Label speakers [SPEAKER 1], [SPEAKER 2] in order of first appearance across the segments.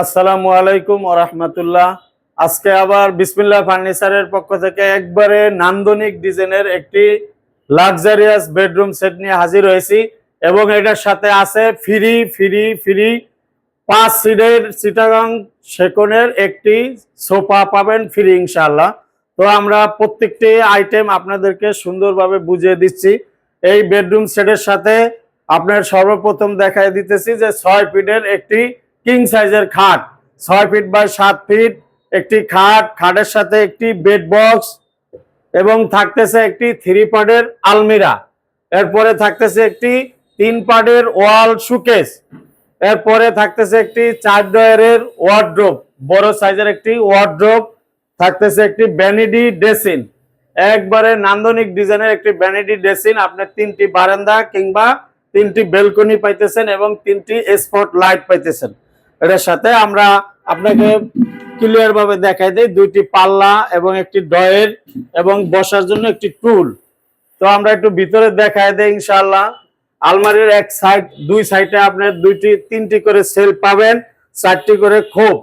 [SPEAKER 1] আসসালামু আলাইকুম রহমতুল্লাহ। আজকে আবার বিসমিল্লাহ ফার্নিচারের পক্ষ থেকে একবারে নান্দনিক ডিজাইনের একটি লাক্সারিয়াস বেডরুম সেট নিয়ে হাজির হয়েছি এবং এটার সাথে আছে ফ্রি ফ্রি ফ্রি পাঁচ সিটের চিটাগাং সেকনের একটি সোফা পাবেন ফ্রি ইনশাআল্লাহ। তো আমরা প্রত্যেকটি আইটেম আপনাদেরকে সুন্দরভাবে বুঝিয়ে দিচ্ছি। এই বেডরুম সেটের সাথে আপনার সর্বপ্রথম দেখাই দিতেছি যে ছয় ফিটের একটি কিং সাইজের খাট। ছয় ফিট বাই সাত ফিট একটি খাট, খাটের সাথে একটি বেড বক্স এবং থাকতেছে একটি থ্রি পার্টের আলমিরা। এরপরে থাকতেছে একটি তিন পার্টের ওয়াল সুকেস এরপরে থাকতেছে একটি চার ডয়ারের ওয়ার্ড্রোপ বড় সাইজের একটি ওয়ার্ড্রোপ থাকতেছে একটি ব্যানিডি ডেসিন একবারে নান্দনিক ডিজাইনের একটি ভ্যানিডি ডেসিন আপনি তিনটি বারান্দা কিংবা তিনটি বেলকনি পাইতেছেন এবং তিনটি স্পট লাইট পাইতেছেন। এটার সাথে আমরা আপনাকে ক্লিয়ার ভাবে দেখাই দিই। দুইটি পাল্লা এবং একটি ডয়ের এবং বসার জন্য একটি টুল তো আমরা একটু ভিতরে দেখাই দিই ইনশাল্লাহ আলমারির এক সাইড দুই সাইডে আপনার দুইটি, তিনটি করে সেল পাবেন, চারটি করে খোপ।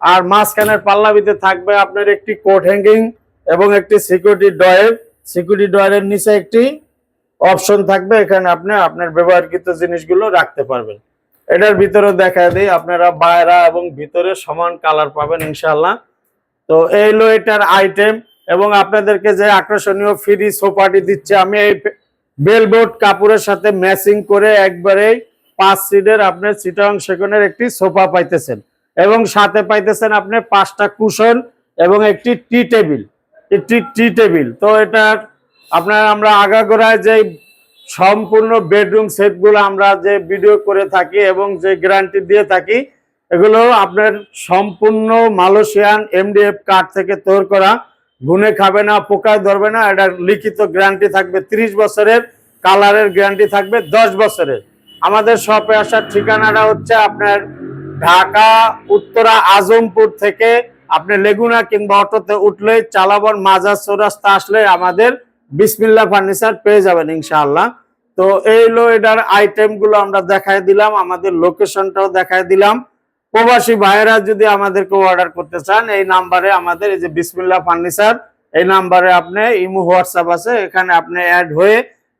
[SPEAKER 1] আর মাঝখানের পাল্লা ভিতরে থাকবে আপনার একটি কোট হ্যাঙ্গিং এবং একটি সিকিউরিটি ডয়ের সিকিউরিটি ডয়ের নিচে একটি অপশন থাকবে। এখানে আপনি আপনার ব্যবহারকৃত জিনিসগুলো রাখতে পারবেন। এটার ভিতরে দেখা দেই, আপনারা বাইরা এবং ভিতরে সমান কালার পাবেন ইনশাল্লাহ তো এই হলো এটার আইটেম এবং আপনাদেরকে যে আকর্ষণীয় ফ্রি সোফাটি দিচ্ছে, আমি এই বেলবোর্ড কাপড়ের সাথে ম্যাচিং করে একবারে পাঁচ সিটের আপনার চিটাং সেকনের একটি সোফা পাইতেছেন এবং সাথে পাইতেছেন আপনি পাঁচটা কুশন এবং একটি টি টেবিল একটি টি টেবিল তো এটার আপনার আমরা আগাগোড়ায় যে সম্পূর্ণ বেডরুম সেটগুলো আমরা যে ভিডিও করে থাকি এবং যে গ্যারান্টি দিয়ে থাকি, এগুলো আপনার সম্পূর্ণ মালয়েশিয়ান এমডিএফ কার্ড থেকে তৈরি করা। গুনে খাবে না, পোকায় ধরবে না এটার লিখিত গ্যারান্টি থাকবে। 30 বছরের কালারের গ্যারান্টি থাকবে 10 বছরের। আমাদের শপে আসার ঠিকানাটা হচ্ছে আপনার ঢাকা, উত্তরা, আজমপুর থেকে আপনি লেগুনা কিংবা অটোতে উঠলে চালাবন, মাজার চৌরাস্তা আসলে আমাদের বিসমিল্লা ফার্নিচার পেয়ে যাবেন ইনশাআল্লাহ। তো এই হলো এটার আইটেমগুলো আমরা দেখাই দিলাম, আমাদের লোকেশনটাও দেখাই দিলাম। প্রবাসী ভাইয়েরা যদি আমাদেরকে অর্ডার করতে চান, এই নাম্বারে আমাদের এই যে বিসমিল্লা ফার্নিচার, এই নাম্বারে আপনি ইমো, হোয়াটসঅ্যাপ আছে, এখানে আপনি অ্যাড হয়ে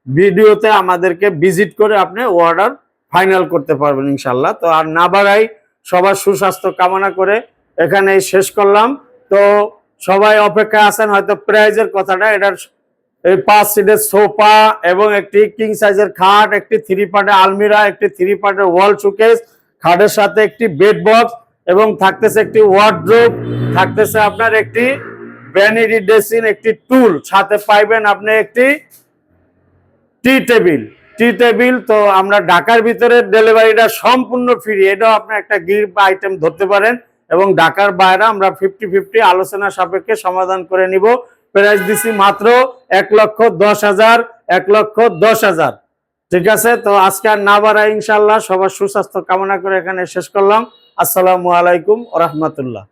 [SPEAKER 1] ভিডিওতে আমাদেরকে ভিজিট করে আপনি অর্ডার ফাইনাল করতে পারবেন ইনশাল্লাহ তো আর না বাড়াই, সবার সুস্বাস্থ্য কামনা করে এখানে শেষ করলাম। তো সবাই অপেক্ষায় আছেন, হয়তো প্রাইজের কথাটা, এটার এই পাঁচ সিটের সোফা এবং একটি কিং সাইজের খাট, একটি থ্রি পার্টের আলমিরা, একটি থ্রি পার্টের ওয়াল সুকেস খাটের সাথে একটি বেড বক্স এবং থাকতেছে একটি ওয়ার্ড্রোব থাকতেছে আপনার একটি ভ্যানিটি ডেসিন একটি টুল সাথে পাইবেন আপনি একটি টি টেবিল টি টেবিল তো আমরা ঢাকার ভিতরে ডেলিভারিটা সম্পূর্ণ ফ্রি এটাও আপনি একটা গিফট আইটেম ধরতে পারেন এবং ঢাকার বাইরে আমরা ফিফটি ফিফটি আলোচনা সাপেক্ষে সমাধান করে নিব। প্রাইস দিছি মাত্র এক লক্ষ দশ হাজার, এক লক্ষ দশ হাজার। ঠিক আছে? তো আজকে আর না বাড়ায় ইনশাল্লাহ সবার সুস্বাস্থ্য কামনা করে এখানে শেষ করলাম। আসসালামু আলাইকুম রহমতুল্লাহ।